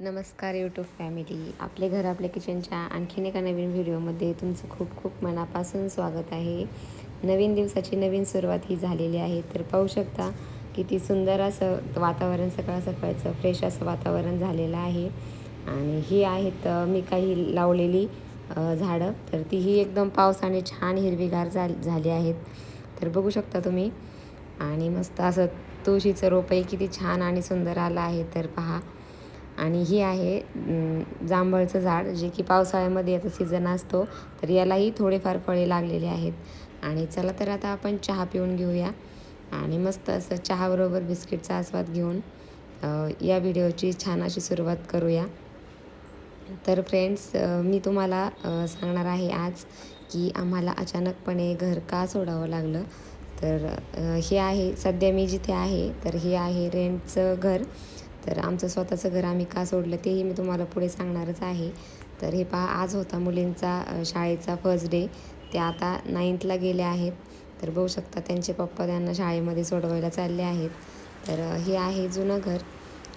नमस्कार YouTube family आपले घर आपल्या किचनच्या आणखीन एका नवीन व्हिडिओमध्ये तुमचं खूप खूप मनापासून स्वागत आहे. नवीन दिवसाची नवीन सुरुवात ही झालेली आहे. तर पाहू शकता किती सुंदर असं वातावरण सकाळ सकाळचं फ्रेश असं वातावरण झालेलं आहे. आणि ही आहेत मी काही लावलेली झाडं. तर तीही एकदम पावसाने छान हिरवीगार झाल झाली आहेत. तर बघू शकता तुम्ही. आणि मस्त असं तुळशीचं रोपही किती छान आणि सुंदर आलं आहे. तर पहा आणि ही आहे जांभळचं झाड जे की पावसाळ्यामध्ये याचा सीझन असतो तर यालाही थोडेफार फळे लागलेली आहेत. आणि चला तर आता आपण चहा पिऊन घेऊया. आणि मस्त असं चहाबरोबर बिस्किटचा आस्वाद घेऊन या व्हिडिओची छान अशी सुरुवात करूया. तर फ्रेंड्स मी तुम्हाला सांगणार आहे आज की आम्हाला अचानकपणे घर का सोडावं लागलं? तर हे आहे सध्या मी जिथे आहे तर हे आहे रेंटचं घर. तर आमचं स्वतःचं घर आम्ही का सोडलं तेही मी तुम्हाला पुढे सांगणारच आहे. तर हे पहा आज होता मुलींचा शाळेचा फर्स्ट डे ते आता नाईन्थला गेले आहेत. तर बघू शकता त्यांचे पप्पा त्यांना शाळेमध्ये सोडवायला चालले आहेत. तर हे आहे जुनं घर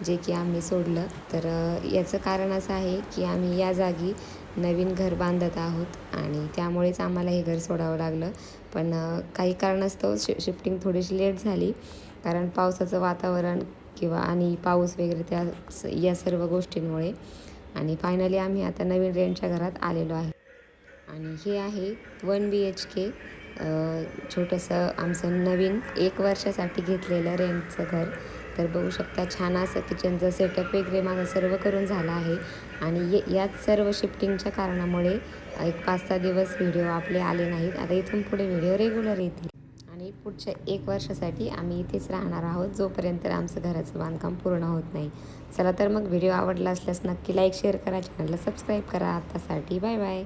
जे की आम्ही सोडलं. तर याचं कारण असं आहे की आम्ही या जागी नवीन घर बांधत आहोत आणि त्यामुळेच आम्हाला हे घर सोडावं लागलं. पण काही कारणास्तव शि शिफ्टिंग थोडीशी लेट झाली. कारण पावसाचं वातावरण किंवा आणि पाऊस वगैरे त्या स- या सर्व गोष्टींमुळे. आणि फायनली आम्ही आता नवीन रेंटच्या घरात आलेलो आहे. आणि हे आहे वन बी एच के छोटंसं आमचं नवीन एक वर्षासाठी घेतलेलं रेंटचं घर. तर बघू शकता छान असं किचनचं सेटअप वगैरे माझं सर्व करून झालं आहे. आणि ये याच सर्व शिफ्टिंगच्या कारणामुळे एक पाच सहा दिवस व्हिडिओ आपले आले नाहीत. आता इथून पुढे व्हिडिओ रेग्युलर येतील. आणि पुढच्या एक वर्षासाठी आम्ही इथेच राहणार आहोत जोपर्यंत आमचं घराचं बांधकाम पूर्ण होत नाही. चला तर मग व्हिडिओ आवडला असल्यास नक्की लाईक शेअर करा चॅनलला सबस्क्राईब करा. आत्तासाठी बाय बाय